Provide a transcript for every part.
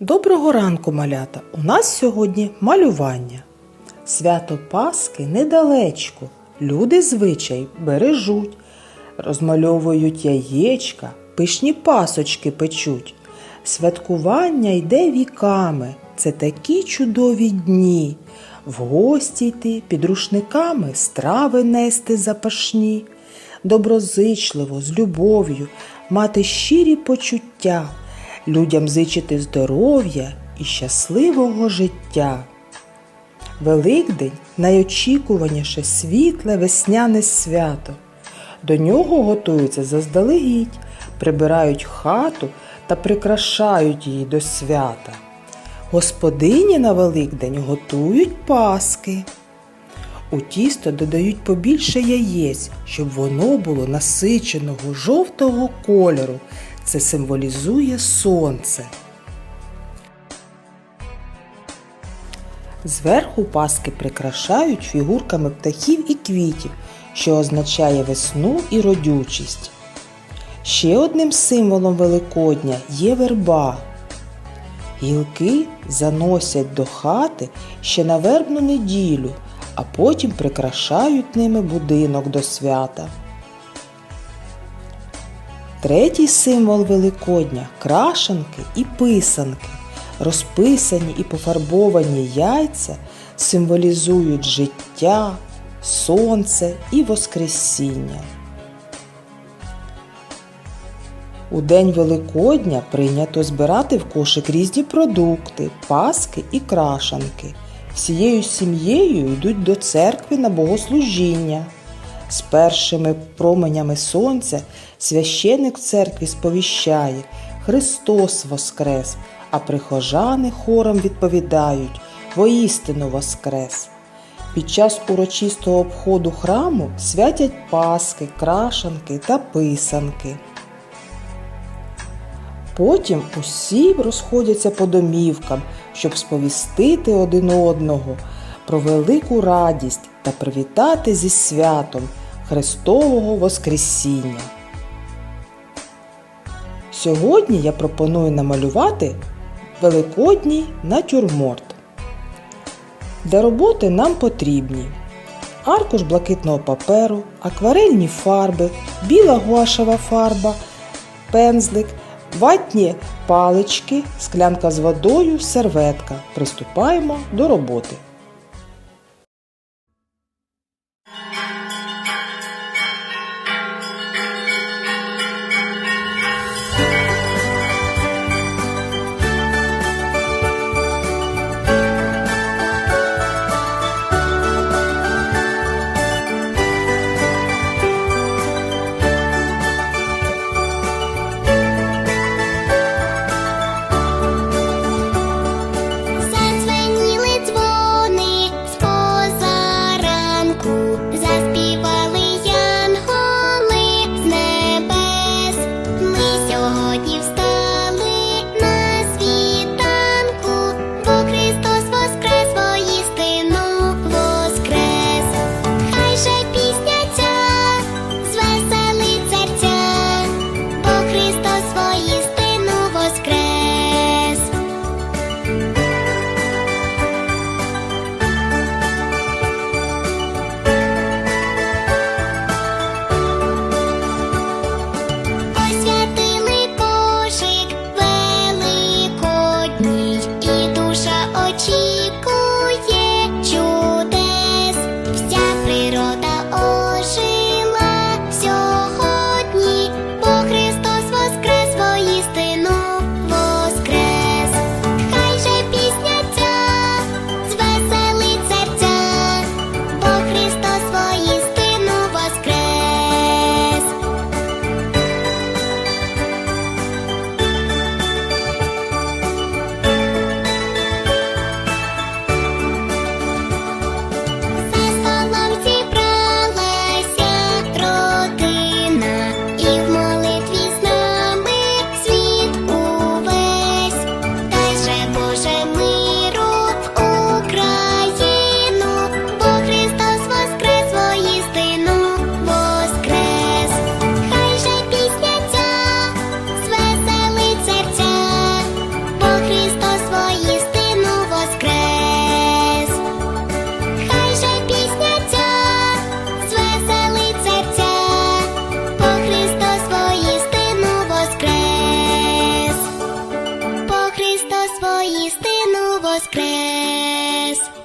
Доброго ранку, малята! У нас сьогодні малювання. Свято Пасхи недалечко. Люди звичай бережуть, розмальовують яєчка, пишні пасочки печуть. Святкування йде віками. Це такі чудові дні. В гості йти під рушниками страви нести запашні, доброзичливо, з любов'ю, мати щирі почуття, людям зичити здоров'я і щасливого життя. Великдень найочікуваніше світле весняне свято. До нього готуються заздалегідь, прибирають хату та прикрашають її до свята. Господині на Великдень готують паски. У тісто додають побільше яєць, щоб воно було насиченого жовтого кольору. Це символізує сонце. Зверху паски прикрашають фігурками птахів і квітів, що означає весну і родючість. Ще одним символом Великодня є верба. Гілки заносять до хати ще на вербну неділю, а потім прикрашають ними будинок до свята. Третій символ Великодня крашанки і писанки. Розписані і пофарбовані яйця символізують життя, сонце і Воскресіння. У День Великодня прийнято збирати в кошик різні продукти, паски і крашанки. Всією сім'єю йдуть до церкви на богослужіння. З першими променями сонця священик в церкві сповіщає Христос Воскрес, а прихожани хором відповідають Воістину Воскрес. Під час урочистого обходу храму святять паски, крашанки та писанки. Потім усі розходяться по домівкам, щоб сповістити один одного про велику радість та привітати зі святом Христового Воскресіння. Сьогодні я пропоную намалювати великодній натюрморт. Для роботи нам потрібні аркуш блакитного паперу, акварельні фарби, біла гуашева фарба, пензлик, ватні палички, склянка з водою, серветка. Приступаємо до роботи. pero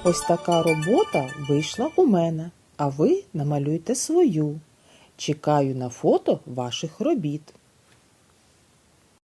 Ось така робота вийшла у мене, а ви намалюйте свою. Чекаю на фото ваших робіт.